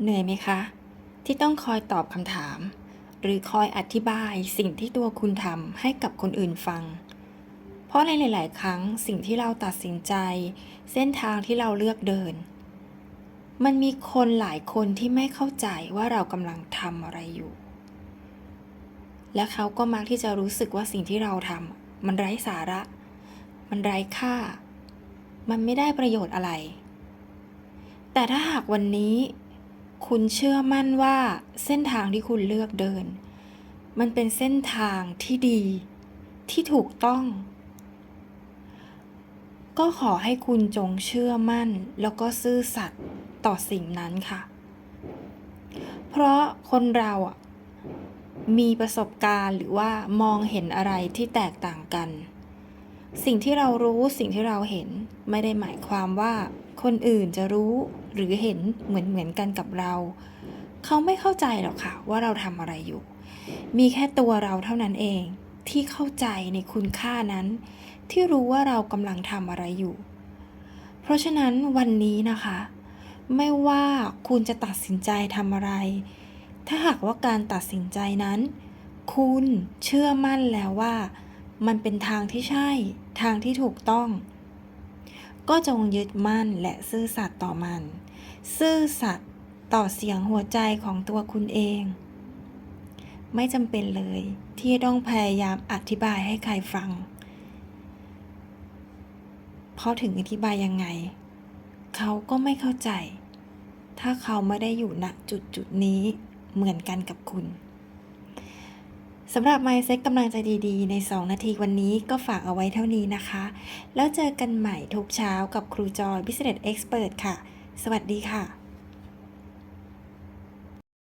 เหนื่อยไหมคะ ที่ต้องคอยตอบคำถาม หรือคอยอธิบายสิ่งที่ตัวคุณทำให้กับคนอื่นฟัง เพราะในหลาย ๆ ครั้งสิ่งที่เราตัดสินใจ เส้นทางที่เราเลือกเดิน มันมีคนหลายคนที่ไม่เข้าใจว่าเรากำลังทำอะไรอยู่ และเขาก็มักที่จะรู้สึกว่าสิ่งที่เราทำมันไร้สาระ มันไร้ค่า มันไม่ได้ประโยชน์อะไร แต่ถ้าหากวันนี้ คุณเชื่อมั่นว่าเส้นทางที่คุณเลือกเดิน มันเป็นเส้นทางที่ดี ที่ถูกต้อง ก็ขอให้คุณจงเชื่อมั่น แล้วก็ซื่อสัตย์ต่อสิ่งนั้นค่ะ เพราะคนเราอะมีประสบการณ์หรือว่ามองเห็นอะไรที่แตกต่างกัน สิ่งที่เรารู้สิ่งที่เราเห็นไม่ได้หมายความว่าคนอื่นจะรู้หรือเห็นเหมือนเหมือนกันกับเรา เขาไม่เข้าใจหรอกค่ะว่าเราทำอะไรอยู่ มีแค่ตัวเราเท่านั้นเองที่เข้าใจในคุณค่านั้น ที่รู้ว่าเรากำลังทำอะไรอยู่ เพราะฉะนั้นวันนี้นะคะ ไม่ว่าคุณจะตัดสินใจทำอะไร ถ้าหากว่าการตัดสินใจนั้น คุณเชื่อมั่นแล้วว่า มันเป็นทางที่ใช่ ทางที่ถูกต้อง ก็จงยึดมั่นและซื่อสัตย์ต่อมัน ซื่อสัตย์ต่อเสียงหัวใจของตัวคุณเอง ไม่จำเป็นเลยที่ต้องพยายามอธิบายให้ใครฟัง เพราะถึงอธิบายยังไง เขาก็ไม่เข้าใจ ถ้าเขาไม่ได้อยู่ณจุดจุดนี้เหมือนกันกับคุณ สำหรับ Mindset กำลังใจดีๆ ใน 2 นาทีวันนี้ก็ฝากเอาไว้เท่านี้นะคะ แล้วเจอกันใหม่ทุกเช้ากับครูจอย Business Expert ค่ะ สวัสดีค่ะ